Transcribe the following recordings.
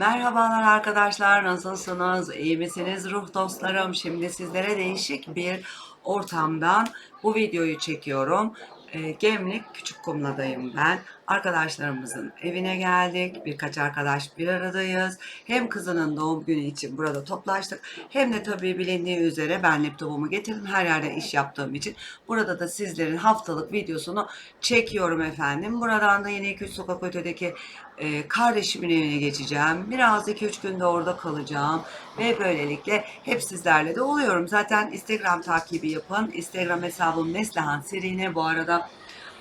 Merhabalar arkadaşlar, nasılsınız? İyi misiniz ruh dostlarım? Şimdi sizlere değişik bir ortamdan bu videoyu çekiyorum. Ee, Gemlik Küçükkumla'dayım ben. Arkadaşlarımızın evine geldik. Birkaç arkadaş bir aradayız. Hem kızının doğum günü için burada toplaştık. Hem de tabii bilindiği üzere ben laptopumu getirdim. Her yerde iş yaptığım için. Burada da sizlerin haftalık videosunu çekiyorum efendim. Buradan da yine 2 sokak ötedeki e, kardeşimin evine geçeceğim. Biraz 2-3 günde orada kalacağım. Ve böylelikle hep sizlerle de oluyorum. Zaten Instagram takibi yapın. Instagram hesabım Neslihan Serine. Bu arada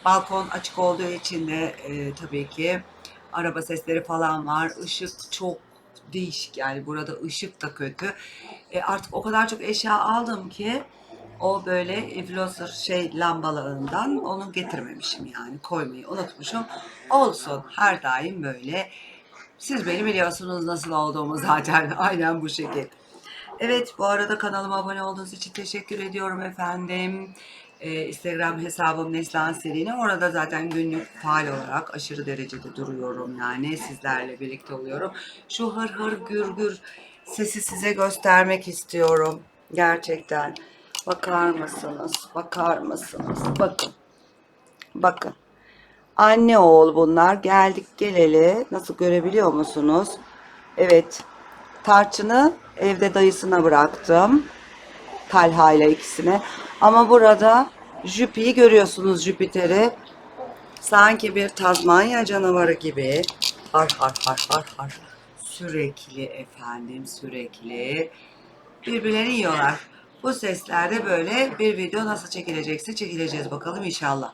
balkon açık olduğu için de e, tabii ki araba sesleri falan var. Işık çok değişik yani burada ışık da kötü. E, artık o kadar çok eşya aldım ki o böyle influencer şey lambalarından onu getirmemişim yani koymayı unutmuşum. Olsun her daim böyle. Siz beni biliyorsunuz nasıl olduğumu zaten aynen bu şekil. Evet bu arada kanalıma abone olduğunuz için teşekkür ediyorum efendim. Ee, Instagram hesabım Neslihan Serine. Orada zaten günlük faal olarak aşırı derecede duruyorum yani sizlerle birlikte oluyorum. Şu hır hır gür gür sesi size göstermek istiyorum. Gerçekten. Bakar mısınız? Bakar mısınız? Bakın. Bakın. Anne oğul bunlar. Geldik geleli. Nasıl görebiliyor musunuz? Evet. Tarçını evde dayısına bıraktım. Talha ile ikisine. Ama burada Jüpi'yi görüyorsunuz Jüpiter'i. Sanki bir Tazmanya canavarı gibi. Har har har har har. Sürekli efendim sürekli. Birbirlerini yiyorlar. Bu seslerde böyle bir video nasıl çekilecekse çekileceğiz bakalım inşallah.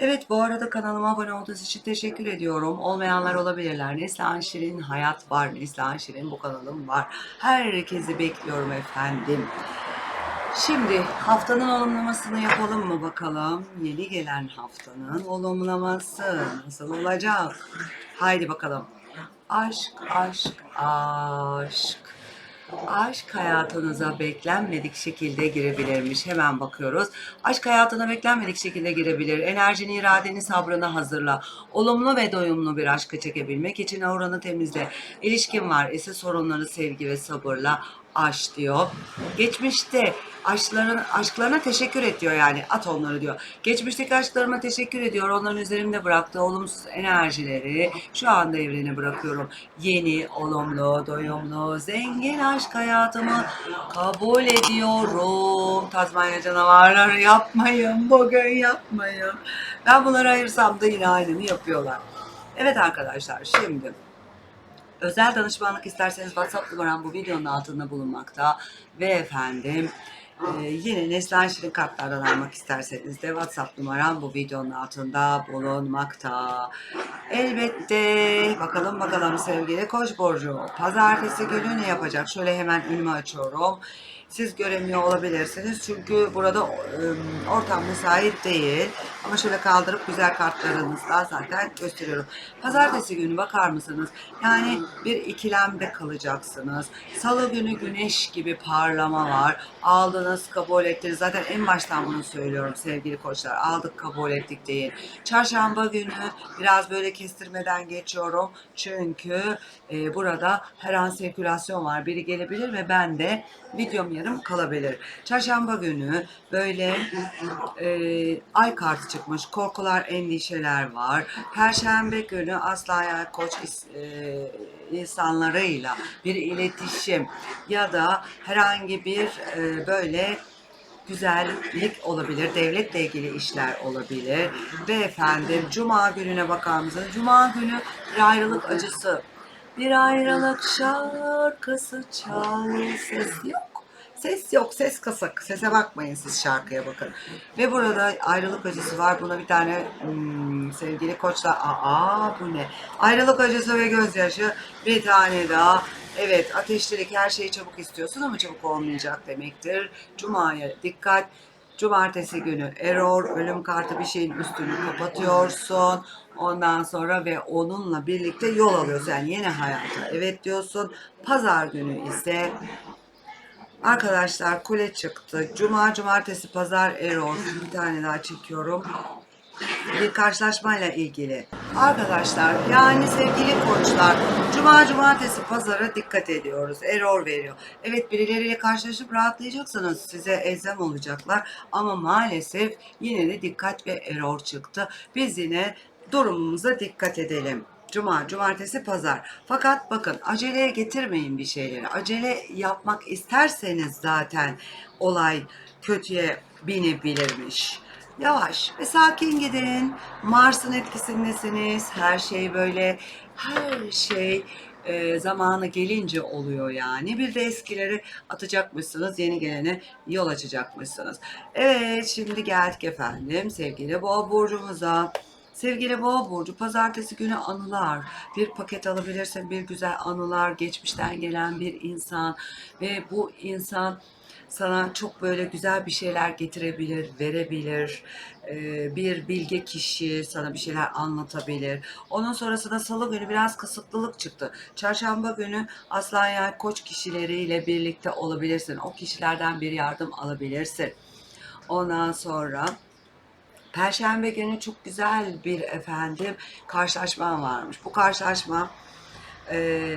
Evet bu arada kanalıma abone olduğunuz için teşekkür ediyorum. Olmayanlar olabilirler. Neslihan Şirin hayat var. Neslihan Şirin bu kanalım var. Herkesi bekliyorum efendim. Şimdi haftanın olumlamasını yapalım mı bakalım? Yeni gelen haftanın olumlaması nasıl olacak? Haydi bakalım. Aşk, aşk, aşk. Aşk hayatınıza beklenmedik şekilde girebilirmiş. Hemen bakıyoruz. Aşk hayatına beklenmedik şekilde girebilir. Enerjini, iradeni, sabrını hazırla. Olumlu ve doyumlu bir aşkı çekebilmek için auranı temizle. İlişkin var ise sorunları sevgi ve sabırla aş diyor. Geçmişte aşkların, aşklarına teşekkür et diyor yani at onları diyor. Geçmişteki aşklarıma teşekkür ediyor. Onların üzerimde bıraktığı olumsuz enerjileri şu anda evrene bırakıyorum. Yeni, olumlu, doyumlu, zengin aşk hayatımı kabul ediyorum. Tazmanya canavarları yapmayın, bugün yapmayın. Ben bunları ayırsam da yine aynını yapıyorlar. Evet arkadaşlar şimdi Özel danışmanlık isterseniz WhatsApp numaram bu videonun altında bulunmakta. Ve efendim e, yine Neslihan Şirin kartlardan almak isterseniz de WhatsApp numaram bu videonun altında bulunmakta. Elbette bakalım bakalım sevgili Koç borcu. Pazartesi günü ne yapacak? Şöyle hemen önümü açıyorum. Siz göremiyor olabilirsiniz çünkü burada ıı, ortam müsait değil. Ama şöyle kaldırıp güzel kartlarınızla zaten gösteriyorum. Pazartesi günü bakar mısınız? Yani bir ikilemde kalacaksınız. Salı günü güneş gibi parlama var. Aldınız, kabul ettiniz. Zaten en baştan bunu söylüyorum sevgili koçlar. Aldık, kabul ettik değil. Çarşamba günü biraz böyle kestirmeden geçiyorum. Çünkü e, burada her an sirkülasyon var. Biri gelebilir ve ben de videom yarım kalabilir. Çarşamba günü böyle e, ay kartı çıkmış. Korkular, endişeler var. Perşembe günü Aslan Koç e, insanlarıyla bir iletişim ya da herhangi bir e, böyle güzellik olabilir, devletle ilgili işler olabilir. Ve efendim Cuma gününe bakar mısınız? Cuma günü bir ayrılık acısı. Bir ayrılık şarkısı çal ses yok. Ses yok, ses kasak. Sese bakmayın siz şarkıya bakın. Ve burada ayrılık acısı var. Buna bir tane hmm, sevgili koçlar, aa bu ne? Ayrılık acısı ve gözyaşı. Bir tane daha. Evet, ateşlilik her şeyi çabuk istiyorsun ama çabuk olmayacak demektir. Cuma'ya dikkat. Cumartesi günü error, ölüm kartı bir şeyin üstünü kapatıyorsun. Ondan sonra ve onunla birlikte yol alıyorsun. Yani yeni hayata evet diyorsun. Pazar günü ise Arkadaşlar kule çıktı. Cuma, cumartesi, pazar error. Bir tane daha çekiyorum. Bir karşılaşmayla ilgili. Arkadaşlar yani sevgili koçlar Cuma, cumartesi, pazara dikkat ediyoruz. Error veriyor. Evet birileriyle karşılaşıp rahatlayacaksınız. Size elzem olacaklar. Ama maalesef yine de dikkat ve error çıktı. Biz yine durumumuza dikkat edelim. Cuma, cumartesi, pazar. Fakat bakın aceleye getirmeyin bir şeyleri. Acele yapmak isterseniz zaten olay kötüye binebilirmiş. Yavaş ve sakin gidin. Mars'ın etkisindesiniz. Her şey böyle, her şey e, zamanı gelince oluyor yani. Bir de eskileri atacakmışsınız, yeni gelene yol açacakmışsınız. Evet, şimdi geldik efendim sevgili boğa burcumuza. Sevgili boğa burcu, pazartesi günü anılar, bir paket alabilirsin, bir güzel anılar, geçmişten gelen bir insan ve bu insan sana çok böyle güzel bir şeyler getirebilir, verebilir. Ee, bir bilge kişi sana bir şeyler anlatabilir. Onun sonrasında salı günü biraz kısıtlılık çıktı. Çarşamba günü aslan yay koç kişileriyle birlikte olabilirsin. O kişilerden bir yardım alabilirsin. Ondan sonra Perşembe günü çok güzel bir efendim karşılaşma varmış. Bu karşılaşma e,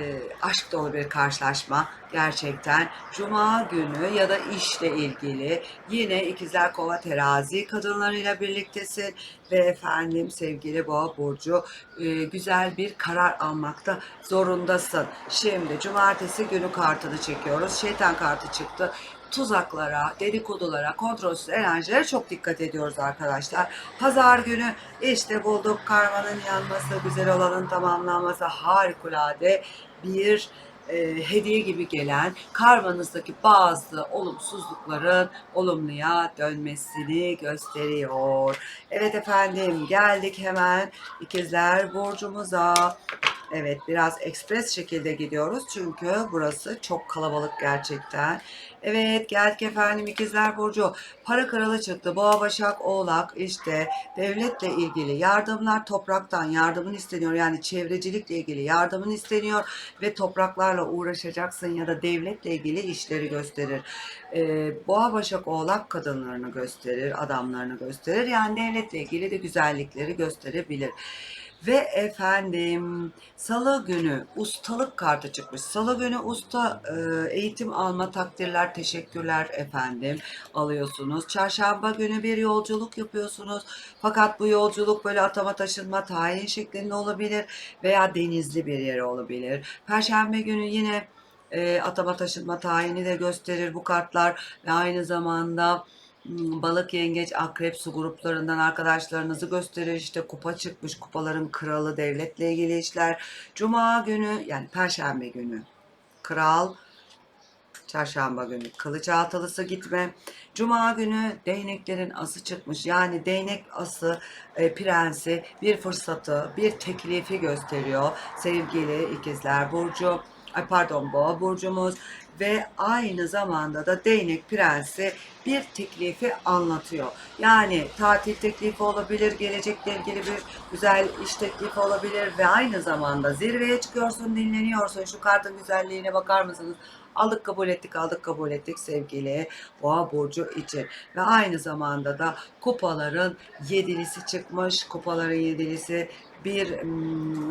aşk dolu bir karşılaşma gerçekten. Cuma günü ya da işle ilgili yine ikizler kova terazi kadınlarıyla birliktesin ve efendim sevgili boğa burcu e, güzel bir karar almakta zorundasın. Şimdi cumartesi günü kartını çekiyoruz. Şeytan kartı çıktı tuzaklara, dedikodulara, kontrolsüz enerjilere çok dikkat ediyoruz arkadaşlar. Pazar günü işte bulduk karmanın yanması, güzel olanın tamamlanması harikulade bir e, hediye gibi gelen karmanızdaki bazı olumsuzlukların olumluya dönmesini gösteriyor. Evet efendim geldik hemen ikizler burcumuza. Evet biraz ekspres şekilde gidiyoruz çünkü burası çok kalabalık gerçekten. Evet geldik efendim ikizler burcu. Para kralı çıktı. Boğa Başak Oğlak işte devletle ilgili yardımlar topraktan yardımın isteniyor. Yani çevrecilikle ilgili yardımın isteniyor ve topraklarla uğraşacaksın ya da devletle ilgili işleri gösterir. Ee, Boğa Başak Oğlak kadınlarını gösterir, adamlarını gösterir. Yani devletle ilgili de güzellikleri gösterebilir. Ve efendim salı günü ustalık kartı çıkmış. Salı günü usta e, eğitim alma takdirler, teşekkürler efendim alıyorsunuz. Çarşamba günü bir yolculuk yapıyorsunuz. Fakat bu yolculuk böyle atama taşınma tayin şeklinde olabilir veya denizli bir yere olabilir. Perşembe günü yine e, atama taşınma tayini de gösterir bu kartlar ve aynı zamanda Balık, yengeç, akrep su gruplarından arkadaşlarınızı gösterir. İşte kupa çıkmış, kupaların kralı, devletle ilgili işler. Cuma günü yani perşembe günü kral, çarşamba günü kılıç altılısı gitme. Cuma günü değneklerin ası çıkmış. Yani değnek ası e, prensi bir fırsatı, bir teklifi gösteriyor. Sevgili ikizler Burcu, ay pardon boğa burcumuz ve aynı zamanda da değnek prensi bir teklifi anlatıyor. Yani tatil teklifi olabilir, gelecekle ilgili bir güzel iş teklifi olabilir ve aynı zamanda zirveye çıkıyorsun, dinleniyorsun. Şu kartın güzelliğine bakar mısınız? Aldık kabul ettik, aldık kabul ettik sevgili Boğa Burcu için. Ve aynı zamanda da kupaların yedilisi çıkmış. Kupaların yedilisi bir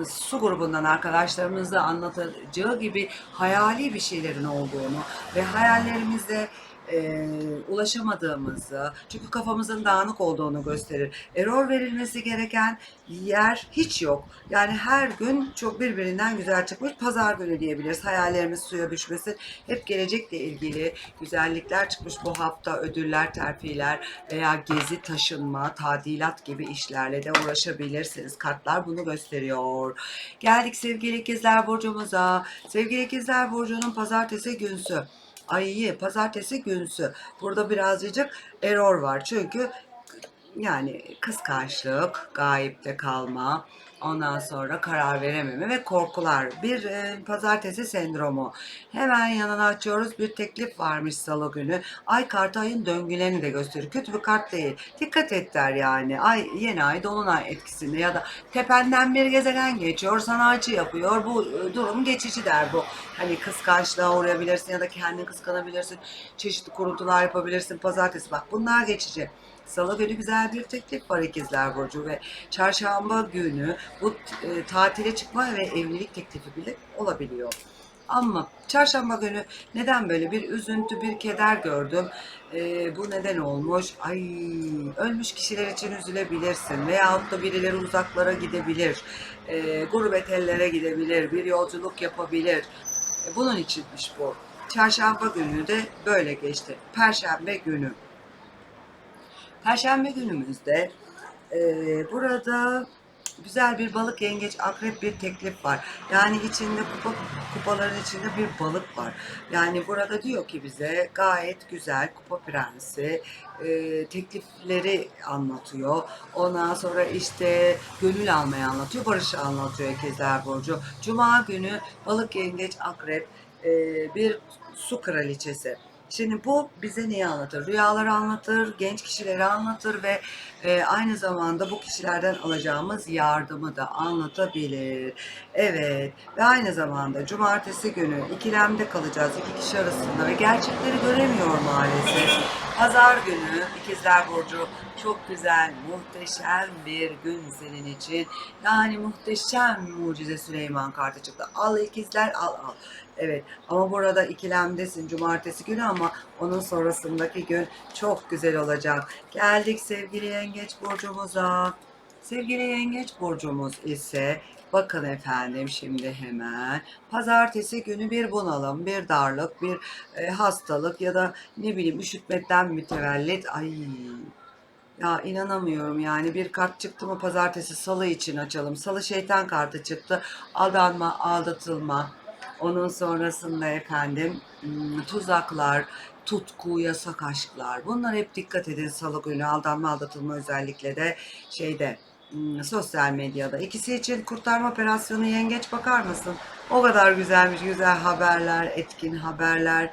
su grubundan arkadaşlarımızla anlatacağı gibi hayali bir şeylerin olduğunu ve hayallerimizde e, ulaşamadığımızı, çünkü kafamızın dağınık olduğunu gösterir. Error verilmesi gereken yer hiç yok. Yani her gün çok birbirinden güzel çıkmış. Pazar günü diyebiliriz. Hayallerimiz suya düşmesin. Hep gelecekle ilgili güzellikler çıkmış bu hafta. Ödüller, terfiler veya gezi, taşınma, tadilat gibi işlerle de uğraşabilirsiniz. Kartlar bunu gösteriyor. Geldik sevgili ikizler burcumuza. Sevgili ikizler burcunun pazartesi günsü. Ay pazartesi günsü. Burada birazcık error var. Çünkü yani kıskançlık, gayipte kalma, ondan sonra karar verememe ve korkular. Bir e, pazartesi sendromu. Hemen yanına açıyoruz. Bir teklif varmış salı günü. Ay kartı ayın döngülerini de gösteriyor. Kötü bir kart değil. Dikkat et der yani. Ay yeni ay dolunay etkisinde ya da tependen bir gezegen geçiyor. Sana acı yapıyor. Bu e, durum geçici der bu. Hani kıskançlığa uğrayabilirsin ya da kendini kıskanabilirsin. Çeşitli kuruntular yapabilirsin. Pazartesi bak bunlar geçici. Salı günü güzel bir teklif var ikizler Burcu ve çarşamba günü bu e, tatile çıkma ve evlilik teklifi bile olabiliyor. Ama çarşamba günü neden böyle bir üzüntü, bir keder gördüm? Ee, bu neden olmuş? Ay, ölmüş kişiler için üzülebilirsin veyahut da birileri uzaklara gidebilir, ee, gurbet ellere gidebilir, bir yolculuk yapabilir. E, bunun içinmiş bu. Çarşamba günü de böyle geçti. Perşembe günü. Perşembe günümüzde e, burada güzel bir balık yengeç akrep bir teklif var. Yani içinde kupa, kupaların içinde bir balık var. Yani burada diyor ki bize gayet güzel kupa prensi e, teklifleri anlatıyor. Ondan sonra işte gönül almayı anlatıyor. Barışı anlatıyor ikizler Burcu. Cuma günü balık yengeç akrep e, bir su kraliçesi. Şimdi bu bize neyi anlatır? Rüyaları anlatır, genç kişileri anlatır ve e, aynı zamanda bu kişilerden alacağımız yardımı da anlatabilir. Evet ve aynı zamanda cumartesi günü ikilemde kalacağız iki kişi arasında ve gerçekleri göremiyor maalesef. Pazar günü ikizler Burcu çok güzel, muhteşem bir gün senin için. Yani muhteşem mucize Süleyman kartı çıktı. Al ikizler al al. Evet ama burada ikilemdesin cumartesi günü ama onun sonrasındaki gün çok güzel olacak. Geldik sevgili yengeç burcumuza. Sevgili yengeç burcumuz ise bakın efendim şimdi hemen pazartesi günü bir bunalım, bir darlık, bir e, hastalık ya da ne bileyim üşütmekten mütevellit. Ay ya inanamıyorum yani bir kart çıktı mı pazartesi salı için açalım. Salı şeytan kartı çıktı. Aldanma, aldatılma. Onun sonrasında efendim hmm, tuzaklar, tutku, yasak aşklar. Bunlar hep dikkat edin salı günü aldanma, aldatılma özellikle de şeyde hmm, sosyal medyada. İkisi için kurtarma operasyonu yengeç bakar mısın? O kadar güzelmiş, güzel haberler, etkin haberler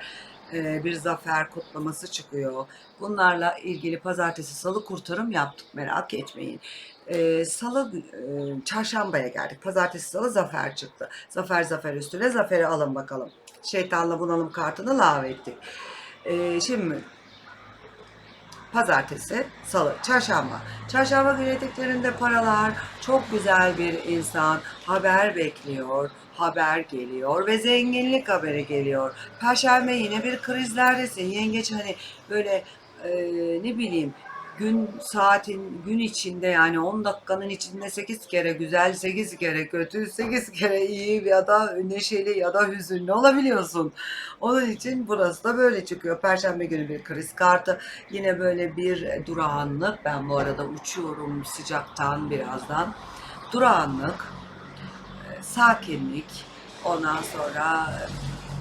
e, bir zafer kutlaması çıkıyor. Bunlarla ilgili pazartesi salı kurtarım yaptık merak etmeyin. E, salı e, çarşambaya geldik. Pazartesi salı zafer çıktı. Zafer zafer üstüne zaferi alın bakalım. Şeytanla bunalım kartını lağvettik. E, şimdi Pazartesi, salı, çarşamba. Çarşamba günü eteklerinde paralar, çok güzel bir insan, haber bekliyor, haber geliyor ve zenginlik haberi geliyor. Perşembe yine bir krizlerdesin. Yengeç hani böyle e, ne bileyim gün saatin gün içinde yani 10 dakikanın içinde 8 kere güzel 8 kere kötü 8 kere iyi ya da neşeli ya da hüzünlü olabiliyorsun. Onun için burası da böyle çıkıyor. Perşembe günü bir kriz kartı. Yine böyle bir durağanlık. Ben bu arada uçuyorum sıcaktan birazdan. Durağanlık, e, sakinlik, ondan sonra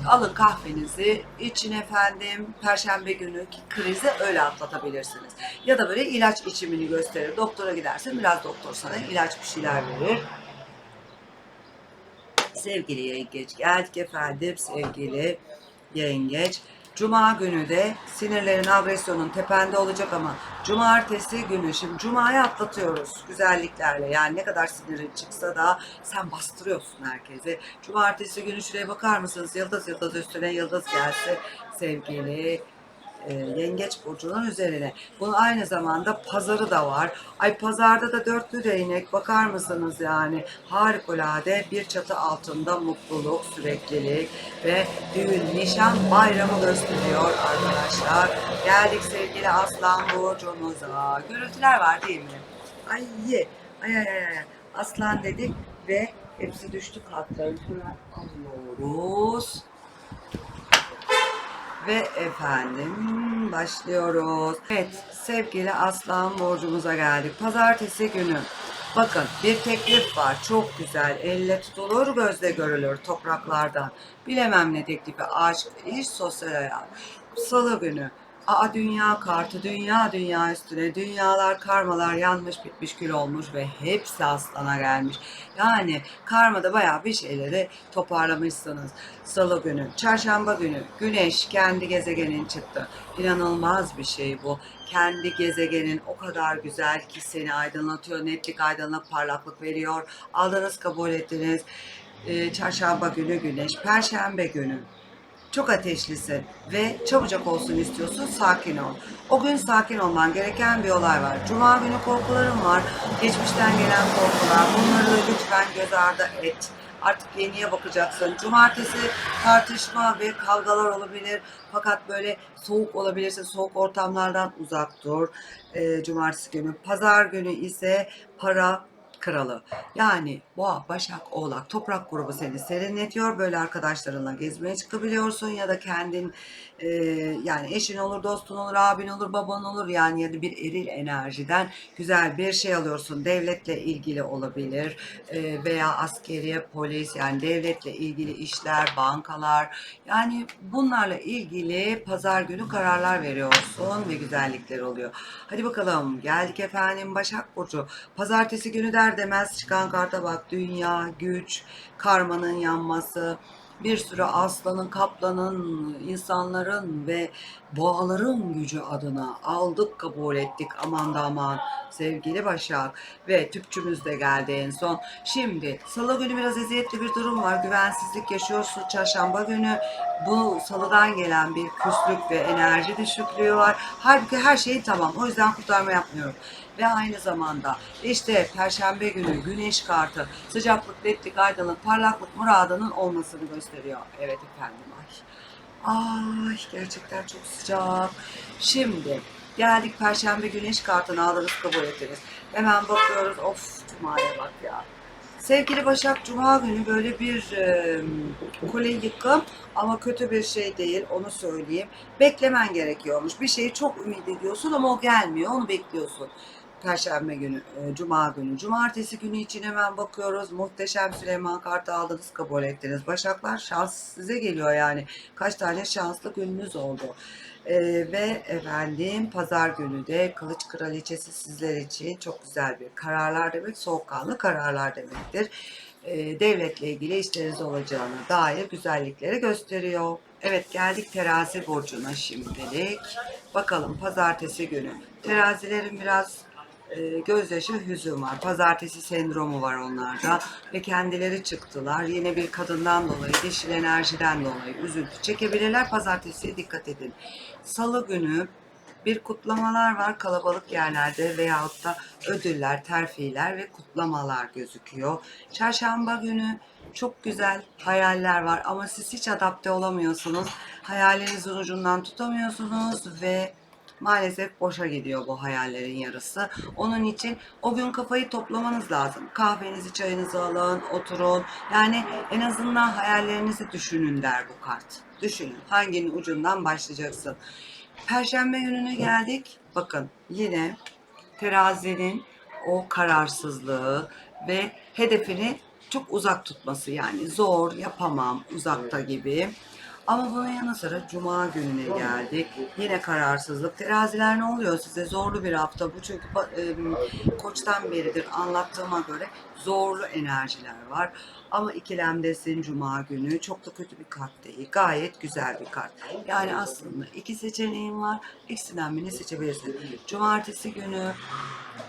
alın kahvenizi için efendim perşembe günü krizi öyle atlatabilirsiniz. Ya da böyle ilaç içimini gösterir. Doktora gidersin biraz doktor sana ilaç bir şeyler verir. Sevgili yengeç geldik efendim sevgili yengeç. Cuma günü de sinirlerin, agresyonun tepende olacak ama cumartesi günü şimdi cumayı atlatıyoruz güzelliklerle. Yani ne kadar sinirin çıksa da sen bastırıyorsun herkese. Cumartesi günü şuraya bakar mısınız? Yıldız yıldız üstüne yıldız gelse sevgili e, yengeç burcunun üzerine. Bunun aynı zamanda pazarı da var. Ay pazarda da dörtlü değnek bakar mısınız yani harikulade bir çatı altında mutluluk, süreklilik ve düğün, nişan, bayramı gösteriyor arkadaşlar. Geldik sevgili aslan burcumuza. Gürültüler var değil mi? Ay ye. Ay ay ay. Aslan dedik ve hepsi düştü kartlarını hemen alıyoruz. Ve efendim başlıyoruz. Evet sevgili aslan borcumuza geldik. Pazartesi günü. Bakın bir teklif var. Çok güzel. Elle tutulur, gözle görülür topraklardan. Bilemem ne teklifi. Aşk, iş, sosyal hayat. Salı günü. Aa dünya kartı, dünya dünya üstüne, dünyalar, karmalar yanmış, bitmiş, kül olmuş ve hepsi aslana gelmiş. Yani karmada bayağı bir şeyleri toparlamışsınız. Salı günü, çarşamba günü güneş kendi gezegenin çıktı. İnanılmaz bir şey bu. Kendi gezegenin o kadar güzel ki seni aydınlatıyor, netlik, aydınlık, parlaklık veriyor. Aldınız, kabul ettiniz. Ee, çarşamba günü güneş, perşembe günü çok ateşlisin ve çabucak olsun istiyorsun, sakin ol. O gün sakin olman gereken bir olay var. Cuma günü korkularım var, geçmişten gelen korkular. Bunları lütfen göz ardı et. Artık yeniye bakacaksın. Cumartesi tartışma ve kavgalar olabilir. Fakat böyle soğuk olabilirse soğuk ortamlardan uzak dur. Ee, cumartesi günü. Pazar günü ise para kralı. Yani boğa, başak, oğlak, toprak grubu seni serinletiyor. Böyle arkadaşlarınla gezmeye çıkabiliyorsun ya da kendin e, yani eşin olur, dostun olur, abin olur, baban olur yani ya da bir eril enerjiden güzel bir şey alıyorsun. Devletle ilgili olabilir e, veya askeriye, polis yani devletle ilgili işler, bankalar yani bunlarla ilgili pazar günü kararlar veriyorsun ve güzellikler oluyor. Hadi bakalım geldik efendim Başak Burcu. Pazartesi günü der demez çıkan karta bak dünya, güç, karmanın yanması, bir sürü aslanın, kaplanın, insanların ve boğaların gücü adına aldık kabul ettik. Aman da aman sevgili Başak. Ve tüpçümüz de geldi en son. Şimdi salı günü biraz eziyetli bir durum var. Güvensizlik yaşıyorsun. Çarşamba günü bu salıdan gelen bir küslük ve enerji düşüklüğü var. Halbuki her şey tamam. O yüzden kurtarma yapmıyorum ve aynı zamanda işte perşembe günü güneş kartı sıcaklık, netlik, aydınlık, parlaklık muradının olmasını gösteriyor. Evet efendim ay. Ay gerçekten çok sıcak. Şimdi geldik perşembe güneş kartını aldınız kabul ettiniz. Hemen bakıyoruz of cumaya bak ya. Sevgili Başak Cuma günü böyle bir e, kule yıkım ama kötü bir şey değil onu söyleyeyim. Beklemen gerekiyormuş. Bir şeyi çok ümit ediyorsun ama o gelmiyor onu bekliyorsun. Perşembe günü, e, Cuma günü, Cumartesi günü için hemen bakıyoruz. Muhteşem Süleyman kartı aldınız, kabul ettiniz. Başaklar şans size geliyor yani. Kaç tane şanslı gününüz oldu. E, ve efendim pazar günü de Kılıç Kraliçesi sizler için çok güzel bir kararlar demek, soğukkanlı kararlar demektir. E, devletle ilgili işleriniz olacağına dair güzellikleri gösteriyor. Evet geldik terazi burcuna şimdilik. Bakalım pazartesi günü. Terazilerin biraz e, gözyaşı hüzün var. Pazartesi sendromu var onlarda ve kendileri çıktılar. Yine bir kadından dolayı, dişil enerjiden dolayı üzüntü çekebilirler. Pazartesiye dikkat edin. Salı günü bir kutlamalar var kalabalık yerlerde veyahut da ödüller, terfiler ve kutlamalar gözüküyor. Çarşamba günü çok güzel hayaller var ama siz hiç adapte olamıyorsunuz. Hayalinizin ucundan tutamıyorsunuz ve maalesef boşa gidiyor bu hayallerin yarısı. Onun için o gün kafayı toplamanız lazım. Kahvenizi, çayınızı alın, oturun. Yani en azından hayallerinizi düşünün der bu kart. Düşünün hanginin ucundan başlayacaksın. Perşembe gününe geldik. Bakın yine terazinin o kararsızlığı ve hedefini çok uzak tutması yani zor, yapamam, uzakta gibi. Ama bunun yanı sıra cuma gününe geldik. Yine kararsızlık. Teraziler ne oluyor size? Zorlu bir hafta bu çünkü e, koçtan beridir anlattığıma göre zorlu enerjiler var. Ama ikilemdesin cuma günü. Çok da kötü bir kart değil. Gayet güzel bir kart. Yani aslında iki seçeneğin var. İkisinden birini seçebilirsin. Cumartesi günü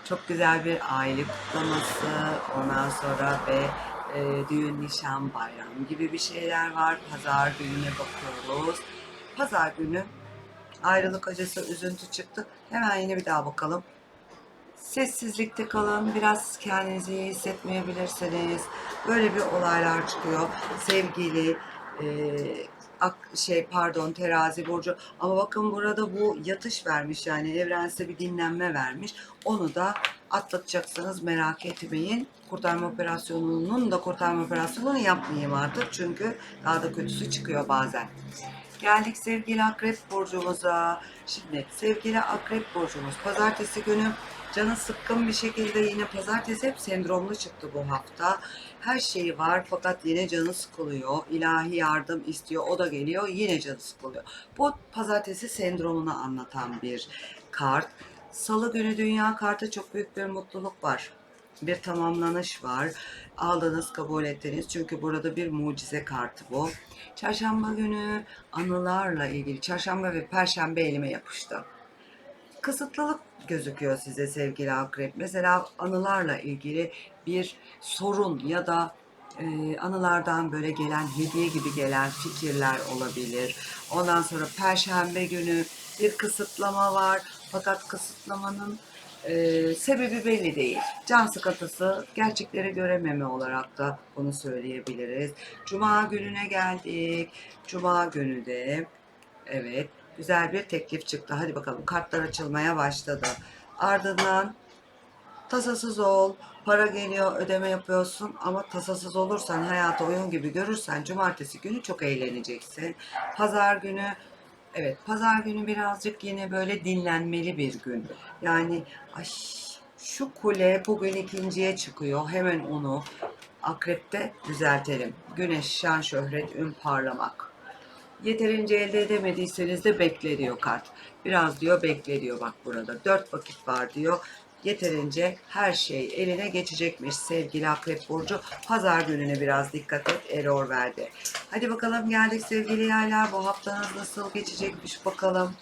çok güzel bir aile kutlaması. Ondan sonra ve e, düğün, nişan, bayram gibi bir şeyler var. Pazar gününe bakıyoruz. Pazar günü ayrılık acısı, üzüntü çıktı. Hemen yine bir daha bakalım. Sessizlikte kalın, biraz kendinizi iyi hissetmeyebilirsiniz. Böyle bir olaylar çıkıyor. Sevgili, e, ak- şey pardon terazi burcu ama bakın burada bu yatış vermiş yani evren size bir dinlenme vermiş. Onu da atlatacaksınız merak etmeyin. Kurtarma operasyonunun da kurtarma operasyonunu yapmayayım artık çünkü daha da kötüsü çıkıyor bazen. Geldik sevgili akrep burcumuza. Şimdi sevgili akrep burcumuz pazartesi günü canı sıkkın bir şekilde yine pazartesi hep sendromlu çıktı bu hafta. Her şeyi var fakat yine canı sıkılıyor. İlahi yardım istiyor. O da geliyor yine canı sıkılıyor. Bu pazartesi sendromunu anlatan bir kart. Salı günü dünya kartı çok büyük bir mutluluk var. Bir tamamlanış var. Aldınız, kabul ettiniz. Çünkü burada bir mucize kartı bu. Çarşamba günü anılarla ilgili. Çarşamba ve perşembe elime yapıştı kısıtlılık gözüküyor size sevgili akrep. Mesela anılarla ilgili bir sorun ya da e, anılardan böyle gelen hediye gibi gelen fikirler olabilir. Ondan sonra perşembe günü bir kısıtlama var. Fakat kısıtlamanın e, sebebi belli değil. Can sıkıntısı gerçekleri görememe olarak da bunu söyleyebiliriz. Cuma gününe geldik. Cuma günü de evet güzel bir teklif çıktı. Hadi bakalım kartlar açılmaya başladı. Ardından tasasız ol. Para geliyor, ödeme yapıyorsun ama tasasız olursan, hayatı oyun gibi görürsen cumartesi günü çok eğleneceksin. Pazar günü Evet, pazar günü birazcık yine böyle dinlenmeli bir gün. Yani ay şu kule bugün ikinciye çıkıyor. Hemen onu akrepte düzeltelim. Güneş, şan, şöhret, ün, parlamak. Yeterince elde edemediyseniz de bekle diyor kart. Biraz diyor bekle diyor bak burada. Dört vakit var diyor. Yeterince her şey eline geçecekmiş sevgili Akrep Burcu. Pazar gününe biraz dikkat et. Error verdi. Hadi bakalım geldik sevgili yaylar. Bu haftanız nasıl geçecekmiş bakalım.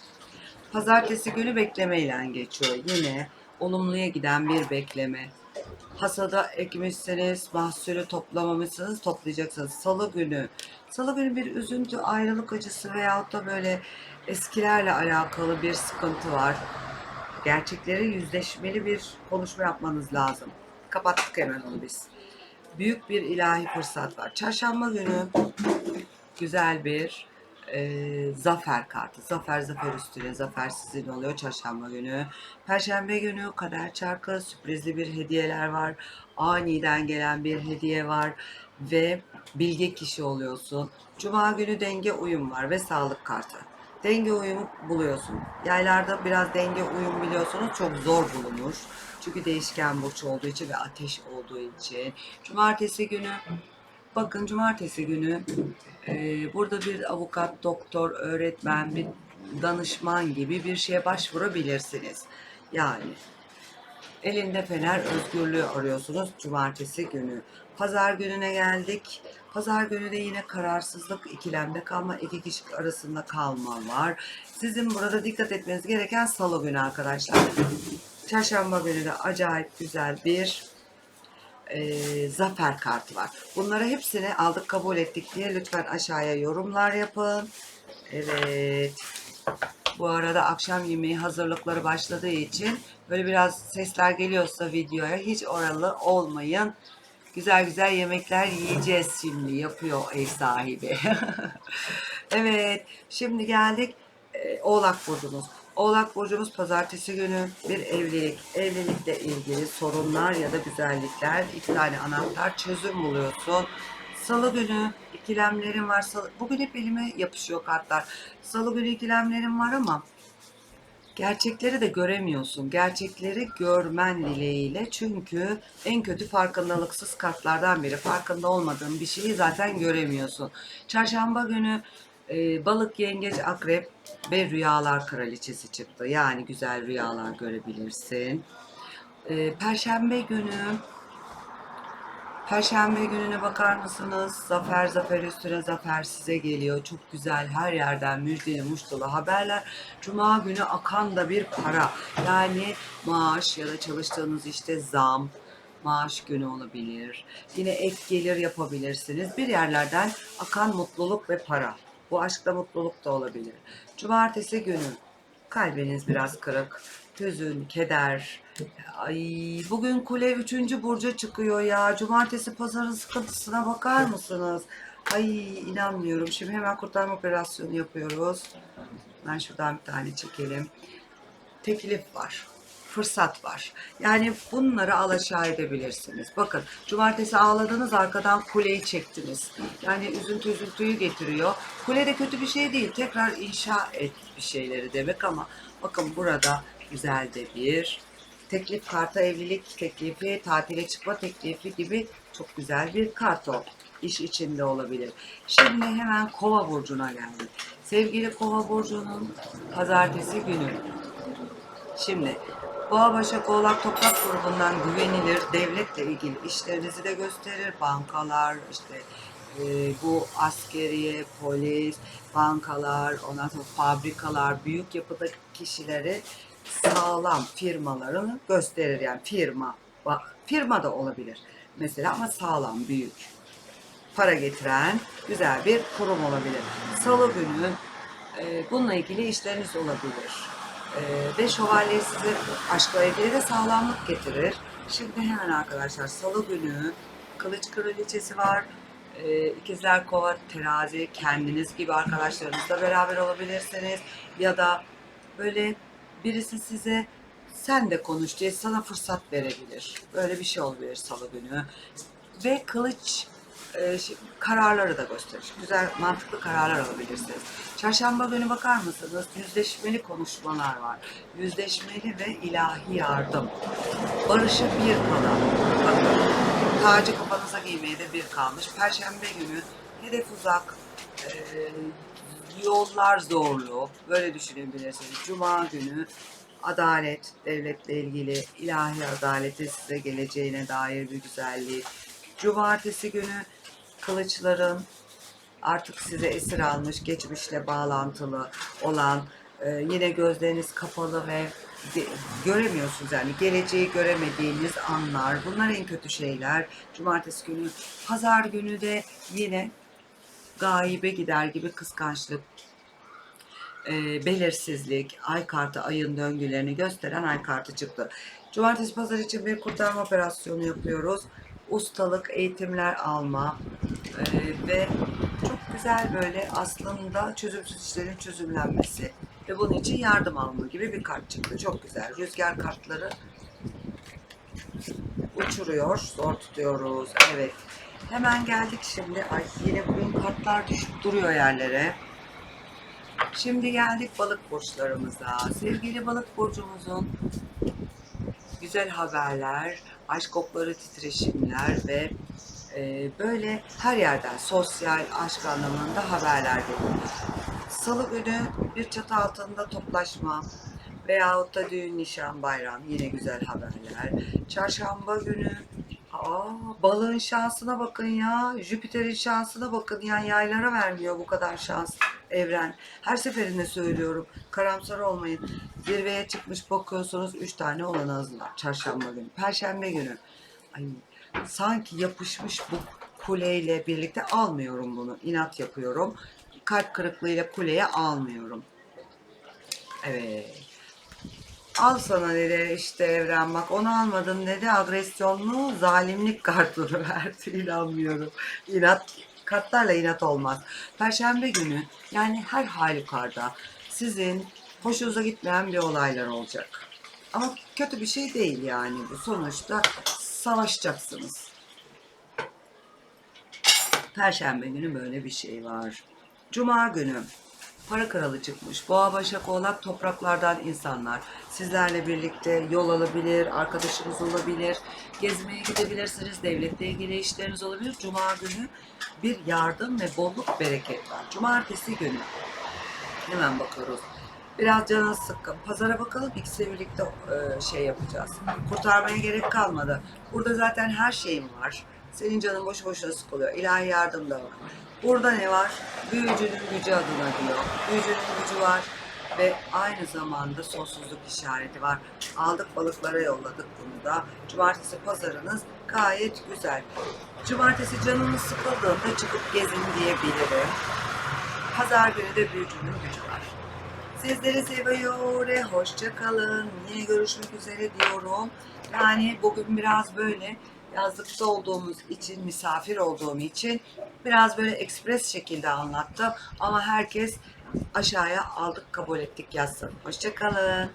Pazartesi günü beklemeyle geçiyor. Yine olumluya giden bir bekleme. Hasada ekmişsiniz, mahsulü toplamamışsınız, toplayacaksınız. Salı günü. Salı günü bir üzüntü, ayrılık acısı veyahut da böyle eskilerle alakalı bir sıkıntı var. Gerçekleri yüzleşmeli bir konuşma yapmanız lazım. Kapattık hemen onu biz. Büyük bir ilahi fırsat var. Çarşamba günü güzel bir e, zafer kartı. Zafer zafer üstüne zafer sizin oluyor çarşamba günü. Perşembe günü kader çarkı sürprizli bir hediyeler var. Aniden gelen bir hediye var ve bilge kişi oluyorsun. Cuma günü denge uyum var ve sağlık kartı. Denge uyumu buluyorsun. Yaylarda biraz denge uyum biliyorsunuz çok zor bulunur. Çünkü değişken burç olduğu için ve ateş olduğu için. Cumartesi günü Bakın cumartesi günü e, burada bir avukat, doktor, öğretmen, bir danışman gibi bir şeye başvurabilirsiniz. Yani elinde fener özgürlüğü arıyorsunuz cumartesi günü. Pazar gününe geldik. Pazar günü de yine kararsızlık, ikilemde kalma, iki kişi arasında kalma var. Sizin burada dikkat etmeniz gereken salı günü arkadaşlar. Çarşamba günü de acayip güzel bir e, zafer kartı var. Bunları hepsini aldık kabul ettik diye lütfen aşağıya yorumlar yapın. Evet. Bu arada akşam yemeği hazırlıkları başladığı için böyle biraz sesler geliyorsa videoya hiç oralı olmayın. Güzel güzel yemekler yiyeceğiz şimdi yapıyor ev sahibi. evet şimdi geldik e, Oğlak Burcumuz. Oğlak Burcumuz pazartesi günü bir evlilik. Evlilikle ilgili sorunlar ya da güzellikler. iki tane anahtar çözüm buluyorsun. Salı günü ikilemlerim var. Salı, bugün hep elime yapışıyor kartlar. Salı günü ikilemlerim var ama gerçekleri de göremiyorsun. Gerçekleri görmen dileğiyle. Çünkü en kötü farkındalıksız kartlardan biri. Farkında olmadığın bir şeyi zaten göremiyorsun. Çarşamba günü e, balık, yengeç, akrep ve rüyalar kraliçesi çıktı. Yani güzel rüyalar görebilirsin. E, Perşembe günü Perşembe gününe bakar mısınız? Zafer zafer üstüne zafer size geliyor. Çok güzel her yerden müjdeli muştulu haberler. Cuma günü akan da bir para. Yani maaş ya da çalıştığınız işte zam, maaş günü olabilir. Yine ek gelir yapabilirsiniz. Bir yerlerden akan mutluluk ve para. Bu aşkta mutluluk da olabilir. Cumartesi günü kalbiniz biraz kırık. Hüzün, keder. Ay bugün kule 3. burca çıkıyor ya. Cumartesi pazarın sıkıntısına bakar mısınız? Ay inanmıyorum. Şimdi hemen kurtarma operasyonu yapıyoruz. Ben şuradan bir tane çekelim. Teklif var fırsat var. Yani bunları alaşağı edebilirsiniz. Bakın cumartesi ağladınız arkadan kuleyi çektiniz. Yani üzüntü üzüntüyü getiriyor. Kule de kötü bir şey değil. Tekrar inşa et bir şeyleri demek ama bakın burada güzel de bir teklif kartı evlilik teklifi, tatile çıkma teklifi gibi çok güzel bir kart o. İş içinde olabilir. Şimdi hemen kova burcuna geldik. Sevgili kova burcunun pazartesi günü Şimdi Boğa Başak Oğlak Toprak grubundan güvenilir devletle ilgili işlerinizi de gösterir. Bankalar, işte e, bu askeriye, polis, bankalar, ondan sonra fabrikalar, büyük yapıda kişileri sağlam firmalarını gösterir. Yani firma, firma da olabilir mesela ama sağlam, büyük. para getiren güzel bir kurum olabilir. Salı günü e, bununla ilgili işleriniz olabilir. E, ve şövalye size aşkla ilgili de sağlamlık getirir. Şimdi hemen arkadaşlar salı günü kılıç kraliçesi var. E, ikizler kova terazi kendiniz gibi arkadaşlarınızla beraber olabilirsiniz. Ya da böyle birisi size sen de konuş diye sana fırsat verebilir. Böyle bir şey olabilir salı günü. Ve kılıç e, şey- kararları da gösterir. Güzel, mantıklı kararlar alabilirsiniz. Çarşamba günü bakar mısınız? Yüzleşmeli konuşmalar var. Yüzleşmeli ve ilahi yardım. Barışı bir kalan. Bakın, tacı kafanıza giymeye de bir kalmış. Perşembe günü hedef uzak, e, yollar zorlu. Böyle düşünebilirsiniz. Cuma günü adalet, devletle ilgili ilahi adaleti size geleceğine dair bir güzelliği. Cumartesi günü kılıçların artık size esir almış, geçmişle bağlantılı olan, e, yine gözleriniz kapalı ve göremiyorsunuz yani geleceği göremediğiniz anlar. Bunlar en kötü şeyler. Cumartesi günü, pazar günü de yine gaibe gider gibi kıskançlık, e, belirsizlik, ay kartı, ayın döngülerini gösteren ay kartı çıktı. Cumartesi pazar için bir kurtarma operasyonu yapıyoruz. Ustalık, eğitimler alma e, ve çok güzel böyle aslında çözümsüz işlerin çözümlenmesi ve bunun için yardım alma gibi bir kart çıktı. Çok güzel. Rüzgar kartları uçuruyor. Zor tutuyoruz. Evet. Hemen geldik şimdi. Ay yine bugün kartlar düşüp duruyor yerlere. Şimdi geldik balık burçlarımıza. Sevgili balık burcumuzun güzel haberler, aşk okları titreşimler ve e, böyle her yerden sosyal aşk anlamında haberler geliyor. Salı günü bir çatı altında toplaşma veyahut da düğün, nişan, bayram yine güzel haberler. Çarşamba günü Aa, balığın şansına bakın ya. Jüpiter'in şansına bakın. Yani yaylara vermiyor bu kadar şans evren. Her seferinde söylüyorum. Karamsar olmayın. Zirveye çıkmış bakıyorsunuz 3 tane olanağınız var. Çarşamba günü. Perşembe günü. Ay, sanki yapışmış bu kuleyle birlikte almıyorum bunu. İnat yapıyorum. Kalp kırıklığıyla kuleye almıyorum. Evet. Al sana dedi işte evren bak onu almadın dedi agresyonlu zalimlik kartını verdi inanmıyorum. İnat kartlarla inat olmaz. Perşembe günü yani her halükarda sizin hoşunuza gitmeyen bir olaylar olacak. Ama kötü bir şey değil yani bu sonuçta savaşacaksınız. Perşembe günü böyle bir şey var. Cuma günü para kralı çıkmış. Boğa, Başak, Oğlak topraklardan insanlar. Sizlerle birlikte yol alabilir, arkadaşınız olabilir, gezmeye gidebilirsiniz, devletle ilgili işleriniz olabilir. Cuma günü bir yardım ve bolluk bereket var. Cumartesi günü hemen bakıyoruz. Biraz canınız sıkkın. Pazara bakalım ikisi birlikte e, şey yapacağız. Kurtarmaya gerek kalmadı. Burada zaten her şeyim var. Senin canın boşu boşuna sıkılıyor. İlahi yardım da var. Burada ne var? Büyücünün gücü adına diyor. Büyücünün gücü var ve aynı zamanda sonsuzluk işareti var. Aldık balıklara yolladık bunu da. Cumartesi pazarınız gayet güzel. Cumartesi canınız sıkıldığında çıkıp gezin diyebilirim. Pazar günü de büyücünün gücü var. Sizleri seviyor. Hoşça kalın. Yine görüşmek üzere diyorum. Yani bugün biraz böyle yazlıkta olduğumuz için, misafir olduğum için biraz böyle ekspres şekilde anlattım. Ama herkes aşağıya aldık kabul ettik yazsın. Hoşça kalın.